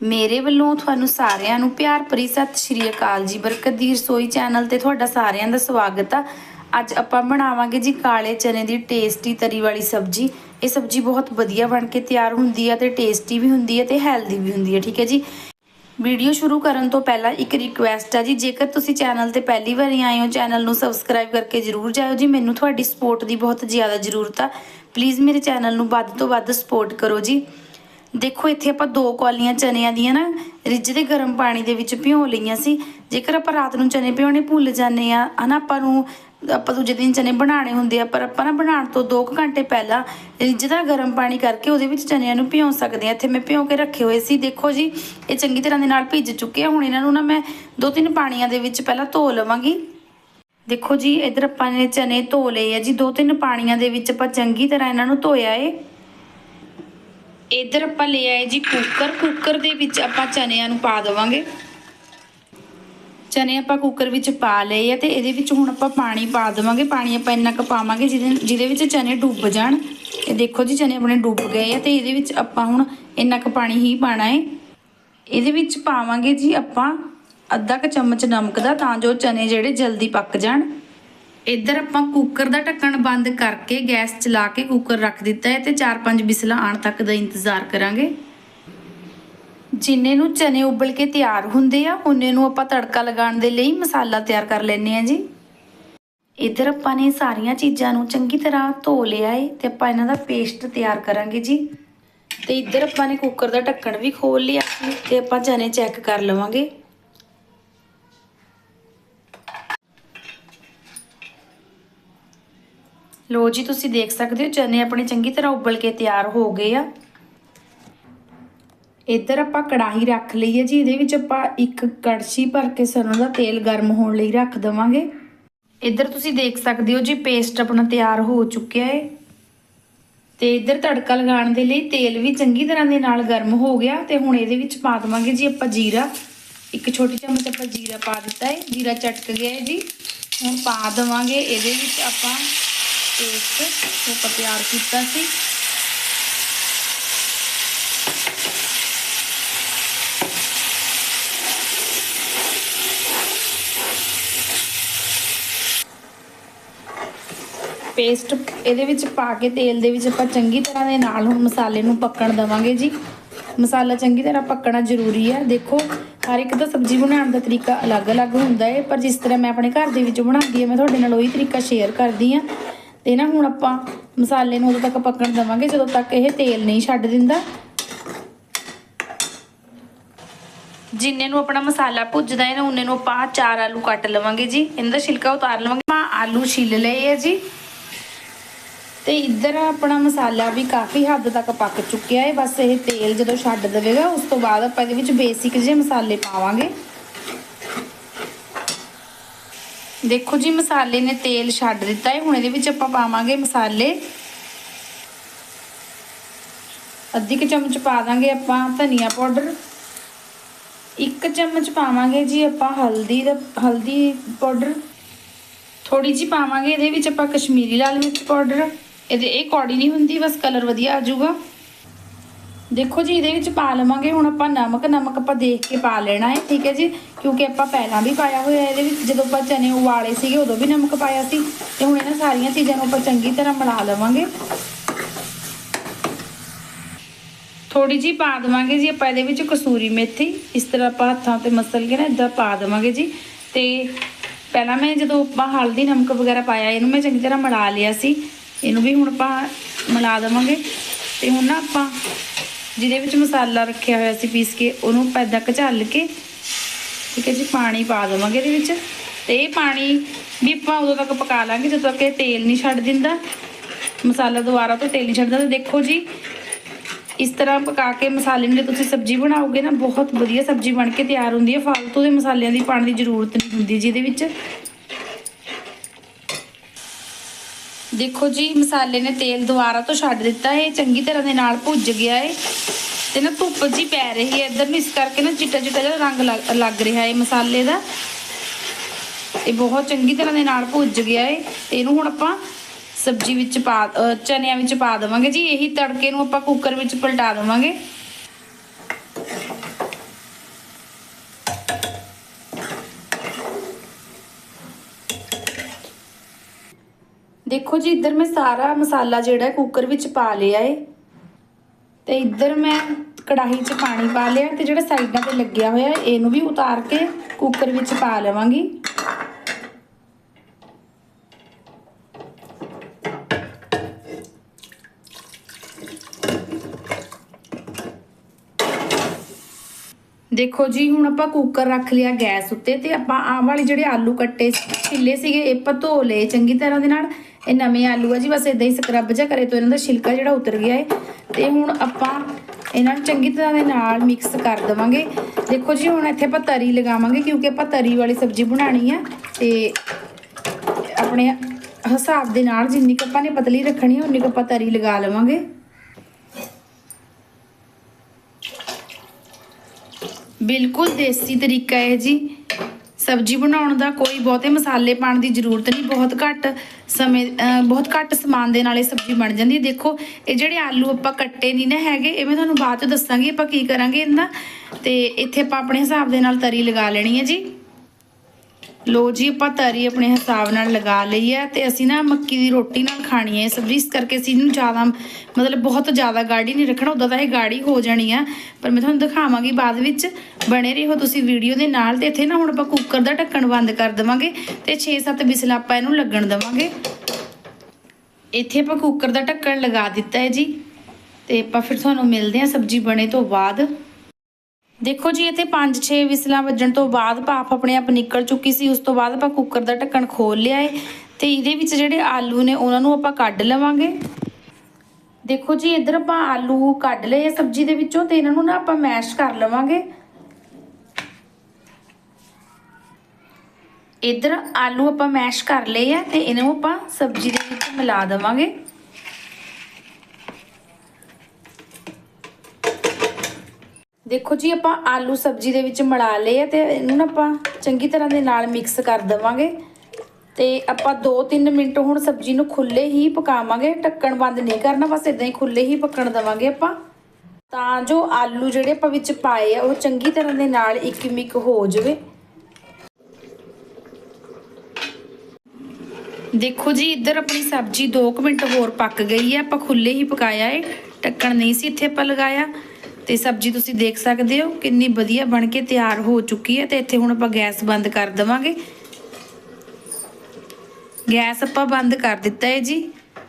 ਮੇਰੇ ਵੱਲੋਂ ਤੁਹਾਨੂੰ ਸਾਰਿਆਂ ਨੂੰ ਪਿਆਰ ਭਰੀ ਸਤਿ ਸ਼੍ਰੀ ਅਕਾਲ ਜੀ। ਬਰਕਤ ਦੀ ਰਸੋਈ ਚੈਨਲ ਤੇ ਤੁਹਾਡਾ ਸਾਰਿਆਂ ਦਾ ਸਵਾਗਤ ਆ। ਅੱਜ ਆਪਾਂ ਬਣਾਵਾਂਗੇ ਜੀ ਕਾਲੇ ਚਨੇ ਦੀ ਟੇਸਟੀ ਤਰੀ ਵਾਲੀ ਸਬਜ਼ੀ। ਇਹ ਸਬਜ਼ੀ ਬਹੁਤ ਵਧੀਆ ਬਣ ਕੇ ਤਿਆਰ ਹੁੰਦੀ ਆ ਤੇ ਟੇਸਟੀ ਵੀ ਹੁੰਦੀ ਹੈ ਤੇ ਹੈਲਦੀ ਵੀ ਹੁੰਦੀ ਹੈ ਠੀਕ ਹੈ ਜੀ? ਵੀਡੀਓ ਸ਼ੁਰੂ ਕਰਨ ਤੋਂ ਪਹਿਲਾਂ ਇੱਕ ਰਿਕੁਐਸਟ ਆ ਜੀ। ਜੇਕਰ ਤੁਸੀਂ ਚੈਨਲ ਤੇ ਪਹਿਲੀ ਵਾਰੀ ਆਏ ਹੋ, ਚੈਨਲ ਨੂੰ ਸਬਸਕ੍ਰਾਈਬ ਕਰਕੇ ਜਰੂਰ ਜਾਇਓ ਜੀ। ਮੈਨੂੰ ਤੁਹਾਡੀ ਸਪੋਰਟ ਦੀ ਬਹੁਤ ਜ਼ਿਆਦਾ ਜ਼ਰੂਰਤ ਆ। ਪਲੀਜ਼ ਮੇਰੇ ਚੈਨਲ ਨੂੰ ਵੱਧ ਤੋਂ ਵੱਧ ਸਪੋਰਟ ਕਰੋ ਜੀ। ਦੇਖੋ, ਇੱਥੇ ਆਪਾਂ ਦੋ ਕੌਲੀਆਂ ਚਨਿਆਂ ਦੀਆਂ ਨਾ ਰਿੱਝਦੇ ਗਰਮ ਪਾਣੀ ਦੇ ਵਿੱਚ ਭਿਓ ਲਈਆਂ ਸੀ। ਜੇਕਰ ਆਪਾਂ ਰਾਤ ਨੂੰ ਚਨੇ ਭਿਉਣੇ ਭੁੱਲ ਜਾਂਦੇ ਆ ਹਨਾ, ਆਪਾਂ ਨੂੰ, ਆਪਾਂ ਦੂਜੇ ਦਿਨ ਚਨੇ ਬਣਾਉਣੇ ਹੁੰਦੇ ਆ, ਪਰ ਆਪਾਂ ਨਾ ਬਣਾਉਣ ਤੋਂ 2 ਘੰਟੇ ਪਹਿਲਾਂ ਰਿੱਝਦਾ ਗਰਮ ਪਾਣੀ ਕਰਕੇ ਉਹਦੇ ਵਿੱਚ ਚਨਿਆਂ ਨੂੰ ਭਿਉਂ ਸਕਦੇ ਆ ਇੱਥੇ ਮੈਂ ਭਿਉਂ ਕੇ ਰੱਖੇ ਹੋਏ ਸੀ, ਦੇਖੋ ਜੀ, ਇਹ ਚੰਗੀ ਤਰ੍ਹਾਂ ਦੇ ਨਾਲ ਭਿੱਜ ਚੁੱਕੇ ਆ। ਹੁਣ ਇਹਨਾਂ ਨੂੰ ਨਾ ਮੈਂ ਦੋ ਤਿੰਨ ਪਾਣੀਆਂ ਦੇ ਵਿੱਚ ਪਹਿਲਾਂ ਧੋ ਲਵਾਂਗੀ। ਦੇਖੋ ਜੀ, ਇਧਰ ਆਪਾਂ ਨੇ ਚਨੇ ਧੋ ਲਏ ਆ ਜੀ। ਦੋ ਤਿੰਨ ਪਾਣੀਆਂ ਦੇ ਵਿੱਚ ਆਪਾਂ ਚੰਗੀ ਤਰ੍ਹਾਂ ਇਹਨਾਂ ਨੂੰ ਧੋਇਆ ਏ। ਇਧਰ ਆਪਾਂ ਲੈ ਆਏ ਜੀ ਕੁੱਕਰ। ਕੁੱਕਰ ਦੇ ਵਿੱਚ ਆਪਾਂ ਚਨਿਆਂ ਨੂੰ ਪਾ ਦੇਵਾਂਗੇ। ਚਨੇ ਆਪਾਂ ਕੁੱਕਰ ਵਿੱਚ ਪਾ ਲਏ ਆ ਤੇ ਇਹਦੇ ਵਿੱਚ ਹੁਣ ਆਪਾਂ ਪਾਣੀ ਪਾ ਦੇਵਾਂਗੇ। ਪਾਣੀ ਆਪਾਂ ਇੰਨਾ ਕੁ ਪਾਵਾਂਗੇ ਜਿਹਦੇ ਜਿਹਦੇ ਵਿੱਚ ਚਨੇ ਡੁੱਬ ਜਾਣ। ਇਹ ਦੇਖੋ ਜੀ ਚਨੇ ਆਪਣੇ ਡੁੱਬ ਗਏ ਆ ਤੇ ਇਹਦੇ ਵਿੱਚ ਆਪਾਂ ਹੁਣ ਇੰਨਾ ਕੁ ਪਾਣੀ ਹੀ ਪਾਣਾ ਹੈ ਇਹਦੇ ਵਿੱਚ ਪਾਵਾਂਗੇ ਜੀ ਆਪਾਂ ਅੱਧਾ ਕੁ ਚਮਚ ਨਮਕ ਦਾ ਤਾਂ ਜੋ ਚਨੇ ਜਿਹੜੇ ਜਲਦੀ ਪੱਕ ਜਾਣ। ਇੱਧਰ ਆਪਾਂ ਕੁੱਕਰ ਦਾ ਢੱਕਣ ਬੰਦ ਕਰਕੇ ਗੈਸ ਚਲਾ ਕੇ ਕੁੱਕਰ ਰੱਖ ਦਿੱਤਾ ਹੈ ਤੇ 4-5 ਬਿਸਲਾਂ ਆਉਣ ਤੱਕ ਦਾ ਇੰਤਜ਼ਾਰ ਕਰਾਂਗੇ। ਜਿੰਨੇ ਨੂੰ ਚਨੇ ਉਬਲ ਕੇ ਤਿਆਰ ਹੁੰਦੇ ਆ, ਉਹਨੇ ਨੂੰ ਆਪਾਂ ਤੜਕਾ ਲਗਾਉਣ ਦੇ ਲਈ ਮਸਾਲਾ ਤਿਆਰ ਕਰ ਲੈਣੇ ਆ ਜੀ। ਇੱਧਰ ਆਪਾਂ ਨੇ ਸਾਰੀਆਂ ਚੀਜ਼ਾਂ ਨੂੰ ਚੰਗੀ ਤਰ੍ਹਾਂ ਧੋ ਲਿਆ ਏ ਤੇ ਆਪਾਂ ਇਹਨਾਂ ਦਾ ਪੇਸਟ ਤਿਆਰ ਕਰਾਂਗੇ ਜੀ। ਤੇ ਇੱਧਰ ਆਪਾਂ ਨੇ ਕੁੱਕਰ ਦਾ ਢੱਕਣ ਵੀ ਖੋਲ ਲਿਆ ਸੀ ਤੇ ਆਪਾਂ ਚਨੇ ਚੈੱਕ ਕਰ ਲਵਾਂਗੇ। ਲੋ ਜੀ, ਤੁਸੀਂ ਦੇਖ ਸਕਦੇ ਹੋ, ਚਨੇ ਆਪਣੇ ਚੰਗੀ ਤਰ੍ਹਾਂ ਉਬਲ ਕੇ ਤਿਆਰ ਹੋ ਗਏ ਆ। ਇੱਧਰ ਆਪਾਂ ਕੜਾਹੀ ਰੱਖ ਲਈ ਹੈ ਜੀ, ਇਹਦੇ ਵਿੱਚ ਆਪਾਂ ਇੱਕ ਕੜਛੀ ਭਰ ਕੇ ਸਰੋਂ ਦਾ ਤੇਲ ਗਰਮ ਹੋਣ ਲਈ ਰੱਖ ਦਵਾਂਗੇ। ਇੱਧਰ ਤੁਸੀਂ ਦੇਖ ਸਕਦੇ ਹੋ ਜੀ ਪੇਸਟ ਆਪਣਾ ਤਿਆਰ ਹੋ ਚੁੱਕਿਆ ਹੈ। ਤੇ ਇੱਧਰ ਤੜਕਾ ਲਗਾਉਣ ਦੇ ਲਈ ਤੇਲ ਵੀ ਚੰਗੀ ਤਰ੍ਹਾਂ ਦੇ ਨਾਲ ਗਰਮ ਹੋ ਗਿਆ ਤੇ ਹੁਣ ਇਹਦੇ ਵਿੱਚ ਪਾ ਦਵਾਂਗੇ ਜੀ ਆਪਾਂ ਜੀਰਾ। ਇੱਕ ਛੋਟੀ ਚਮਚ ਆਪਾਂ ਜੀਰਾ ਪਾ ਦਿੱਤਾ ਹੈ, ਜੀਰਾ ਚਟਕ ਗਿਆ ਹੈ ਜੀ। ਹੁਣ ਪਾ ਦਵਾਂਗੇ, ਇਹਦੇ ਵਿੱਚ ਆਪਾਂ ਪੇਸਟ ਜੋ ਆਪਾਂ ਤਿਆਰ ਕੀਤਾ ਸੀ। ਪੇਸਟ ਇਹਦੇ ਵਿੱਚ ਪਾ ਕੇ ਤੇਲ ਦੇ ਵਿੱਚ ਆਪਾਂ ਚੰਗੀ ਤਰ੍ਹਾਂ ਦੇ ਨਾਲ ਹੁਣ ਮਸਾਲੇ ਨੂੰ ਪੱਕਣ ਦਵਾਂਗੇ ਜੀ। ਮਸਾਲਾ ਚੰਗੀ ਤਰ੍ਹਾਂ ਪੱਕਣਾ ਜ਼ਰੂਰੀ ਹੈ। ਦੇਖੋ, ਹਰ ਇੱਕ ਦਾ ਸਬਜ਼ੀ ਬਣਾਉਣ ਦਾ ਤਰੀਕਾ ਅਲੱਗ-ਅਲੱਗ ਹੁੰਦਾ ਹੈ, ਪਰ ਜਿਸ ਤਰ੍ਹਾਂ ਮੈਂ ਆਪਣੇ ਘਰ ਦੇ ਵਿੱਚ ਬਣਾਉਂਦੀ ਹਾਂ, ਮੈਂ ਤੁਹਾਡੇ ਨਾਲ ਉਹੀ ਤਰੀਕਾ ਸ਼ੇਅਰ ਕਰਦੀ ਹਾਂ। ਤੇ ਨਾ ਹੁਣ ਆਪਾਂ ਮਸਾਲੇ ਨੂੰ ਉਦੋਂ ਤੱਕ ਪੱਕਣ ਦਵਾਂਗੇ, ਜਦੋਂ ਤੱਕ ਇਹ ਤੇਲ ਨਹੀਂ ਛੱਡ ਦਿੰਦਾ। ਜਿੰਨੇ ਨੂੰ ਆਪਣਾ ਮਸਾਲਾ ਭੁੱਜਦਾ ਹੈ ਨਾ, ਉਹਨੇ ਨੂੰ ਆਪਾਂ ਚਾਰ ਆਲੂ ਕੱਟ ਲਵਾਂਗੇ ਜੀ। ਇਹਨਾਂ ਦਾ ਛਿਲਕਾ ਉਤਾਰ ਲਵਾਂਗੇ। ਆਪਾਂ ਆਲੂ ਛਿੱਲ ਲਏ ਹੈ ਜੀ। ਤੇ ਇੱਧਰ ਆਪਣਾ ਮਸਾਲਾ ਵੀ ਕਾਫੀ ਹੱਦ ਤੱਕ ਪੱਕ ਚੁੱਕਿਆ ਹੈ। ਬਸ ਇਹ ਤੇਲ ਜਦੋਂ ਛੱਡ ਦੇਵੇਗਾ, ਉਸ ਤੋਂ ਬਾਅਦ ਆਪਾਂ ਇਹਦੇ ਵਿੱਚ ਬੇਸਿਕ ਜਿਹੇ ਮਸਾਲੇ ਪਾਵਾਂਗੇ। ਦੇਖੋ ਜੀ, ਮਸਾਲੇ ਨੇ ਤੇਲ ਛੱਡ ਦਿੱਤਾ ਹੈ। ਹੁਣ ਇਹਦੇ ਵਿੱਚ ਆਪਾਂ ਪਾਵਾਂਗੇ ਮਸਾਲੇ। ਅੱਧੀ ਕੁ ਚਮਚ ਪਾ ਦਾਂਗੇ ਆਪਾਂ ਧਨੀਆ ਪਾਊਡਰ। ਇੱਕ ਚਮਚ ਪਾਵਾਂਗੇ ਜੀ ਆਪਾਂ ਹਲਦੀ ਦਾ, ਹਲਦੀ ਪਾਊਡਰ। ਥੋੜੀ ਜੀ ਪਾਵਾਂਗੇ ਇਹਦੇ ਵਿੱਚ ਆਪਾਂ ਕਸ਼ਮੀਰੀ ਲਾਲ ਮਿਰਚ ਪਾਊਡਰ। ਇਹਦੇ, ਇਹ ਕੌੜੀ ਨਹੀਂ ਹੁੰਦੀ, ਬਸ ਕਲਰ ਵਧੀਆ ਆ ਜਾਊਗਾ। ਦੇਖੋ ਜੀ, ਇਹਦੇ ਵਿੱਚ ਪਾ ਲਵਾਂਗੇ। ਹੁਣ ਆਪਾਂ ਨਮਕ ਨਮਕ ਆਪਾਂ ਦੇਖ ਕੇ ਪਾ ਲੈਣਾ ਹੈ, ਠੀਕ ਹੈ ਜੀ? ਕਿਉਂਕਿ ਆਪਾਂ ਪਹਿਲਾਂ ਵੀ ਪਾਇਆ ਹੋਇਆ ਇਹਦੇ ਵਿੱਚ। ਜਦੋਂ ਆਪਾਂ ਚਨੇ ਉਬਾਲੇ ਸੀਗੇ, ਉਦੋਂ ਵੀ ਨਮਕ ਪਾਇਆ ਸੀ। ਤੇ ਹੁਣ ਇਹਨਾਂ ਸਾਰੀਆਂ ਚੀਜ਼ਾਂ ਨੂੰ ਆਪਾਂ ਚੰਗੀ ਤਰ੍ਹਾਂ ਮਿਲਾ ਲਵਾਂਗੇ। ਥੋੜੀ ਜੀ ਪਾ ਦੇਵਾਂਗੇ ਜੀ ਆਪਾਂ ਇਹਦੇ ਵਿੱਚ ਕਸੂਰੀ ਮੇਥੀ। ਇਸ ਤਰ੍ਹਾਂ ਆਪਾਂ ਹੱਥਾਂ ਤੇ ਮਸਲ ਕੇ ਨਾ ਇਦਾਂ ਪਾ ਦੇਵਾਂਗੇ ਜੀ। ਤੇ ਪਹਿਲਾਂ ਮੈਂ ਜਦੋਂ ਆਪਾਂ ਹਲਦੀ, ਨਮਕ ਵਗੈਰਾ ਪਾਇਆ, ਇਹਨੂੰ ਮੈਂ ਚੰਗੀ ਤਰ੍ਹਾਂ ਮਿਲਾ ਲਿਆ ਸੀ। ਇਹਨੂੰ ਵੀ ਹੁਣ ਆਪਾਂ ਮਿਲਾ ਦੇਵਾਂਗੇ। ਤੇ ਹੁਣ ਨਾ ਆਪਾਂ ਜਿਹਦੇ ਵਿੱਚ ਮਸਾਲਾ ਰੱਖਿਆ ਹੋਇਆ ਸੀ ਪੀਸ ਕੇ, ਉਹਨੂੰ ਆਪਾਂ ਏਦਾਂ ਘਚਲ ਕੇ, ਠੀਕ ਹੈ ਜੀ, ਪਾਣੀ ਪਾ ਦੇਵਾਂਗੇ ਇਹਦੇ ਵਿੱਚ। ਤੇ ਇਹ ਪਾਣੀ ਵੀ ਆਪਾਂ ਉਦੋਂ ਤੱਕ ਪਕਾ ਲਾਂਗੇ, ਜਦੋਂ ਤੱਕ ਇਹ ਤੇਲ ਨਹੀਂ ਛੱਡ ਦਿੰਦਾ। ਮਸਾਲਾ ਦੁਬਾਰਾ ਤੋਂ ਤੇਲ ਨਹੀਂ ਛੱਡਦਾ। ਤੇ ਦੇਖੋ ਜੀ, ਇਸ ਤਰ੍ਹਾਂ ਪਕਾ ਕੇ ਮਸਾਲੇ ਨਾਲ ਤੁਸੀਂ ਸਬਜ਼ੀ ਬਣਾਓਗੇ ਨਾ, ਬਹੁਤ ਵਧੀਆ ਸਬਜ਼ੀ ਬਣ ਕੇ ਤਿਆਰ ਹੁੰਦੀ ਹੈ। ਫालतू ਦੇ ਮਸਾਲਿਆਂ ਦੀ ਪਾਣ ਦੀ ਜ਼ਰੂਰਤ ਨਹੀਂ ਹੁੰਦੀ ਜਿਹਦੇ ਵਿੱਚ। ਦੇਖੋ ਜੀ, ਮਸਾਲੇ ਨੇ ਤੇਲ ਦੁਬਾਰਾ ਤੋਂ ਛੱਡ ਦਿੱਤਾ ਹੈ ਚੰਗੀ ਤਰ੍ਹਾਂ ਦੇ ਨਾਲ ਭੁੱਜ ਗਿਆ ਹੈ ਤੇ ਨਾ ਧੁੱਪ ਜੀ ਪੈ ਰਹੀ ਹੈ, ਇੱਧਰ ਨੂੰ ਇਸ ਕਰਕੇ ਨਾ ਚਿੱਟਾ ਚਿੱਟਾ ਜਿਹਾ ਰੰਗ ਲੱਗ- ਲੱਗ ਰਿਹਾ ਹੈ ਮਸਾਲੇ ਦਾ। ਇਹ ਬਹੁਤ ਚੰਗੀ ਤਰ੍ਹਾਂ ਦੇ ਨਾਲ ਭੁੱਜ ਗਿਆ ਹੈ ਤੇ ਇਹਨੂੰ ਹੁਣ ਆਪਾਂ ਸਬਜ਼ੀ ਵਿੱਚ ਪਾ ਚਨਿਆਂ ਵਿੱਚ ਪਾ ਦੇਵਾਂਗੇ ਜੀ, ਇਹੀ ਤੜਕੇ ਨੂੰ ਆਪਾਂ ਕੁੱਕਰ ਵਿੱਚ ਪਲਟਾ ਦੇਵਾਂਗੇ। ਦੇਖੋ ਜੀ, ਇੱਧਰ ਮੈਂ ਸਾਰਾ ਮਸਾਲਾ ਜਿਹੜਾ ਕੁੱਕਰ ਵਿੱਚ ਪਾ ਲਿਆ ਏ। ਤੇ ਇੱਧਰ ਮੈਂ ਕੜਾਹੀ 'ਚ ਪਾਣੀ ਪਾ ਲਿਆ ਤੇ ਜਿਹੜਾ ਸਾਈਡਾਂ ਤੇ ਲੱਗਿਆ ਹੋਇਆ, ਇਹਨੂੰ ਵੀ ਉਤਾਰ ਕੇ ਕੁੱਕਰ ਵਿੱਚ ਪਾ ਲਵਾਂਗੀ। ਦੇਖੋ ਜੀ, ਹੁਣ ਆਪਾਂ ਕੁੱਕਰ ਰੱਖ ਲਿਆ ਗੈਸ ਉੱਤੇ ਤੇ ਆਪਾਂ ਆਹ ਵਾਲੇ ਜਿਹੜੇ ਆਲੂ ਕੱਟੇ ਛਿੱਲੇ ਸੀਗੇ, ਇਹ ਆਪਾਂ ਧੋ ਲਏ ਚੰਗੀ ਤਰ੍ਹਾਂ ਦੇ ਨਾਲ। ਇਹ ਨਵੇਂ ਆਲੂ ਆ ਜੀ, ਬਸ ਇਦਾਂ ਹੀ ਸਕਰਬ ਜਿਹਾ ਕਰੇ ਤੋਂ ਇਹਨਾਂ ਦਾ ਛਿਲਕਾ ਜਿਹੜਾ ਉਤਰ ਗਿਆ ਹੈ ਤੇ ਹੁਣ ਆਪਾਂ ਇਹਨਾਂ ਨੂੰ ਚੰਗੀ ਤਰ੍ਹਾਂ ਦੇ ਨਾਲ ਮਿਕਸ ਕਰ ਦੇਵਾਂਗੇ। ਦੇਖੋ ਜੀ, ਹੁਣ ਇੱਥੇ ਆਪਾਂ ਤਰੀ ਲਗਾਵਾਂਗੇ ਕਿਉਂਕਿ ਆਪਾਂ ਤਰੀ ਵਾਲੀ ਸਬਜ਼ੀ ਬਣਾਣੀ ਆ ਤੇ ਆਪਣੇ ਹਿਸਾਬ ਦੇ ਨਾਲ ਜਿੰਨੀ ਕੁ ਆਪਾਂ ਨੇ ਪਤਲੀ ਰੱਖਣੀ ਹੈ ਉਨੀ ਕੁ ਆਪਾਂ ਤਰੀ ਲਗਾ ਲਵਾਂਗੇ। ਬਿਲਕੁਲ ਦੇਸੀ ਤਰੀਕਾ ਹੈ ਜੀ। ਸਬਜ਼ੀ ਬਣਾਉਣ ਦਾ ਕੋਈ ਬਹੁਤੇ ਮਸਾਲੇ ਪਾਉਣ ਦੀ ਜ਼ਰੂਰਤ ਨਹੀਂ, ਬਹੁਤ ਘੱਟ ਸਮੇਂ ਬਹੁਤ ਘੱਟ ਸਮਾਨ ਦੇ ਨਾਲ ਇਹ ਸਬਜ਼ੀ ਬਣ ਜਾਂਦੀ ਹੈ। ਦੇਖੋ, ਇਹ ਜਿਹੜੇ ਆਲੂ ਆਪਾਂ ਕੱਟੇ ਨਹੀਂ ਨਾ ਹੈਗੇ, ਇਹ ਮੈਂ ਤੁਹਾਨੂੰ ਬਾਅਦ ਚ ਦੱਸਾਂਗੀ ਆਪਾਂ ਕੀ ਕਰਾਂਗੇ ਇਹਦਾ। ਤੇ ਇੱਥੇ ਆਪਾਂ ਆਪਣੇ ਹਿਸਾਬ ਦੇ ਨਾਲ ਤਰੀ ਲਗਾ ਲੈਣੀ ਹੈ ਜੀ। ਲੋ ਜੀ, ਆਪਾਂ ਤਰੀ ਆਪਣੇ ਹਿਸਾਬ ਨਾਲ ਲਗਾ ਲਈ ਹੈ ਤੇ ਅਸੀਂ ਨਾ ਮੱਕੀ ਦੀ ਰੋਟੀ ਨਾਲ ਖਾਣੀ ਹੈ। ਇਹ ਸਬਜ਼ੀ ਇਸ ਕਰਕੇ ਅਸੀਂ ਇਹਨੂੰ ਜ਼ਿਆਦਾ, ਮਤਲਬ ਬਹੁਤ ਜ਼ਿਆਦਾ ਗਾੜੀ ਨਹੀਂ ਰੱਖਣਾ, ਉਦਾਂ ਤਾਂ ਇਹ ਗਾੜੀ ਹੋ ਜਾਣੀ ਆ। ਪਰ ਮੈਂ ਤੁਹਾਨੂੰ ਦਿਖਾਵਾਂਗੀ ਬਾਅਦ ਵਿੱਚ। ਬਣੇ ਰਹੋ ਤੁਸੀਂ ਵੀਡੀਓ ਦੇ ਨਾਲ ਤੇ ਇੱਥੇ ਨਾ ਹੁਣ ਆਪਾਂ ਕੁੱਕਰ ਦਾ ਢੱਕਣ ਬੰਦ ਕਰ ਦੇਵਾਂਗੇ ਤੇ 6-7 ਵਿਸਲ ਆਪਾਂ ਇਹਨੂੰ ਲੱਗਣ ਦੇਵਾਂਗੇ। ਇੱਥੇ ਆਪਾਂ ਕੁੱਕਰ ਦਾ ਢੱਕਣ ਲਗਾ ਦਿੱਤਾ ਹੈ ਜੀ। ਤੇ ਆਪਾਂ ਫਿਰ ਤੁਹਾਨੂੰ ਮਿਲਦੇ ਹਾਂ ਸਬਜ਼ੀ ਬਣੇ ਤੋਂ ਬਾਅਦ। ਦੇਖੋ ਜੀ, ਇੱਥੇ 5-6 ਵਿਸਲਾਂ ਵੱਜਣ ਤੋਂ ਬਾਅਦ ਭਾਫ ਆਪਣੇ ਆਪ ਨਿਕਲ ਚੁੱਕੀ ਸੀ, ਉਸ ਤੋਂ ਬਾਅਦ ਆਪਾਂ ਕੁੱਕਰ ਦਾ ਢੱਕਣ ਖੋਲ ਲਿਆ ਏ। ਤੇ ਇਹਦੇ ਵਿੱਚ ਜਿਹੜੇ ਆਲੂ ਨੇ, ਉਹਨਾਂ ਨੂੰ ਆਪਾਂ ਕੱਢ ਲਵਾਂਗੇ। ਦੇਖੋ ਜੀ, ਇੱਧਰ ਆਪਾਂ ਆਲੂ ਕੱਢ ਲਏ ਆ ਸਬਜ਼ੀ ਦੇ ਵਿੱਚੋਂ ਤੇ ਇਹਨਾਂ ਨੂੰ ਨਾ ਆਪਾਂ ਮੈਸ਼ ਕਰ ਲਵਾਂਗੇ। ਇੱਧਰ ਆਲੂ ਆਪਾਂ ਮੈਸ਼ ਕਰ ਲਏ ਆ ਤੇ ਇਹਨੂੰ ਆਪਾਂ ਸਬਜ਼ੀ ਦੇ ਵਿੱਚ ਮਿਲਾ ਦੇਵਾਂਗੇ। ਦੇਖੋ ਜੀ, ਆਪਾਂ ਆਲੂ ਸਬਜ਼ੀ ਦੇ ਵਿੱਚ ਮਿਲਾ ਲਏ ਆ ਤੇ ਇਹਨੂੰ ਨਾ ਆਪਾਂ ਚੰਗੀ ਤਰ੍ਹਾਂ ਦੇ ਨਾਲ ਮਿਕਸ ਕਰ ਦੇਵਾਂਗੇ। ਤੇ ਆਪਾਂ 2-3 ਮਿੰਟ ਹੁਣ ਸਬਜ਼ੀ ਨੂੰ ਖੁੱਲੇ ਹੀ ਪਕਾਵਾਂਗੇ। ਢੱਕਣ ਬੰਦ ਨਹੀਂ ਕਰਨਾ, ਬਸ ਇਦਾਂ ਹੀ ਖੁੱਲੇ ਹੀ ਪੱਕਣ ਦੇਵਾਂਗੇ ਆਪਾਂ। ਤਾਂ ਜੋ ਆਲੂ ਜਿਹੜੇ ਆਪਾਂ ਵਿੱਚ ਪਾਏ ਆ, ਉਹ ਚੰਗੀ ਤਰ੍ਹਾਂ ਦੇ ਨਾਲ ਇੱਕ ਮਿਕ ਹੋ ਜਾਵੇ। ਦੇਖੋ ਜੀ, ਇੱਧਰ ਆਪਣੀ ਸਬਜ਼ੀ 2 ਮਿੰਟ ਹੋਰ ਪੱਕ ਗਈ ਹੈ ਆਪਾਂ ਖੁੱਲੇ ਹੀ ਪਕਾਇਆ ਏ। ਢੱਕਣ ਨਹੀਂ ਸੀ ਇੱਥੇ ਆਪਾਂ ਲਗਾਇਆ। ਤੇ ਸਬਜ਼ੀ ਤੁਸੀਂ ਦੇਖ ਸਕਦੇ ਹੋ, ਕਿੰਨੀ ਵਧੀਆ ਬਣ ਕੇ ਤਿਆਰ ਹੋ ਚੁੱਕੀ ਹੈ ਤੇ ਇੱਥੇ ਹੁਣ ਆਪਾਂ ਗੈਸ ਬੰਦ ਕਰ ਦੇਵਾਂਗੇ। ਗੈਸ ਆਪਾਂ ਬੰਦ ਕਰ ਦਿੱਤਾ ਹੈ ਜੀ।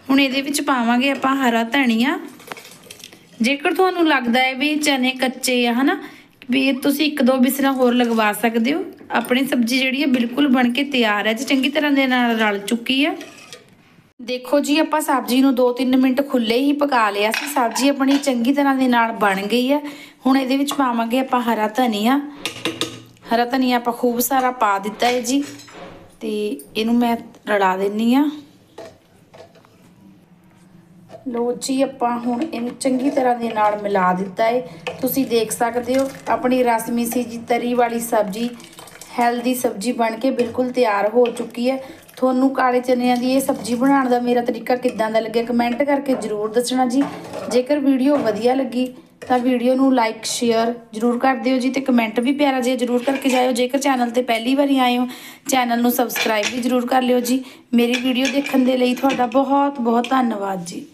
ਹੁਣ ਇਹਦੇ ਵਿੱਚ ਪਾਵਾਂਗੇ ਆਪਾਂ ਹਰਾ ਧਨੀਆ। ਜੇਕਰ ਤੁਹਾਨੂੰ ਲੱਗਦਾ ਹੈ ਵੀ ਚਨੇ ਕੱਚੇ ਆ, ਹਨਾ, ਵੀ ਤੁਸੀਂ ਇੱਕ ਦੋ ਬਿਸਰਾਂ ਹੋਰ ਲਗਵਾ ਸਕਦੇ ਹੋ। ਆਪਣੀ ਸਬਜ਼ੀ ਜਿਹੜੀ ਹੈ ਬਿਲਕੁਲ ਬਣ ਕੇ ਤਿਆਰ ਹੈ ਜੀ, ਚੰਗੀ ਤਰ੍ਹਾਂ ਦੇ ਨਾਲ ਰਲ ਚੁੱਕੀ ਹੈ। ਦੇਖੋ ਜੀ, ਆਪਾਂ ਸਬਜ਼ੀ ਨੂੰ 2-3 ਮਿੰਟ ਖੁੱਲੇ ਹੀ ਪਕਾ ਲਿਆ ਸੀ। ਸਬਜ਼ੀ ਆਪਣੀ ਚੰਗੀ ਤਰ੍ਹਾਂ ਦੇ ਨਾਲ ਬਣ ਗਈ ਹੈ। ਹੁਣ ਇਹਦੇ ਵਿੱਚ ਪਾਵਾਂਗੇ ਆਪਾਂ ਹਰਾ ਧਨੀਆ। ਹਰਾ ਧਨੀਆ ਆਪਾਂ ਖੂਬ ਸਾਰਾ ਪਾ ਦਿੱਤਾ ਹੈ ਜੀ। ਤੇ ਇਹਨੂੰ ਮੈਂ ਰਲਾ ਦਿੰਨੀ ਆ ਲੋ ਜੀ, ਆਪਾਂ ਹੁਣ ਇਹਨੂੰ ਚੰਗੀ ਤਰ੍ਹਾਂ ਦੇ ਨਾਲ ਮਿਲਾ ਦਿੱਤਾ ਹੈ। ਤੁਸੀਂ ਦੇਖ ਸਕਦੇ ਹੋ, ਆਪਣੀ ਰਸਮੀ ਸੀ ਜੀ, ਤਰੀ ਵਾਲੀ ਸਬਜ਼ੀ, ਹੈਲਦੀ ਸਬਜ਼ੀ ਬਣ ਕੇ ਬਿਲਕੁਲ ਤਿਆਰ ਹੋ ਚੁੱਕੀ ਹੈ। ਤੁਹਾਨੂੰ ਕਾਲੇ ਚਨਿਆਂ ਦੀ ਇਹ ਸਬਜ਼ੀ ਬਣਾਉਣ ਦਾ ਮੇਰਾ ਤਰੀਕਾ ਕਿੱਦਾਂ ਦਾ ਲੱਗਿਆ ਕਮੈਂਟ ਕਰਕੇ ਜਰੂਰ ਦੱਸਣਾ ਜੀ। ਜੇਕਰ ਵੀਡੀਓ ਵਧੀਆ ਲੱਗੀ ਤਾਂ ਵੀਡੀਓ ਨੂੰ ਲਾਈਕ, ਸ਼ੇਅਰ ਜਰੂਰ ਕਰ ਦਿਓ ਜੀ ਤੇ ਕਮੈਂਟ ਵੀ ਪਿਆਰਾ ਜਿਹਾ ਜਰੂਰ ਕਰਕੇ ਜਾਇਓ। ਜੇਕਰ ਚੈਨਲ ਤੇ ਪਹਿਲੀ ਵਾਰੀ ਆਏ ਹੋ, ਚੈਨਲ ਨੂੰ ਸਬਸਕ੍ਰਾਈਬ ਵੀ ਜਰੂਰ ਕਰ ਲਿਓ ਜੀ। ਮੇਰੀ ਵੀਡੀਓ ਦੇਖਣ ਦੇ ਲਈ ਤੁਹਾਡਾ ਬਹੁਤ ਬਹੁਤ ਧੰਨਵਾਦ ਜੀ।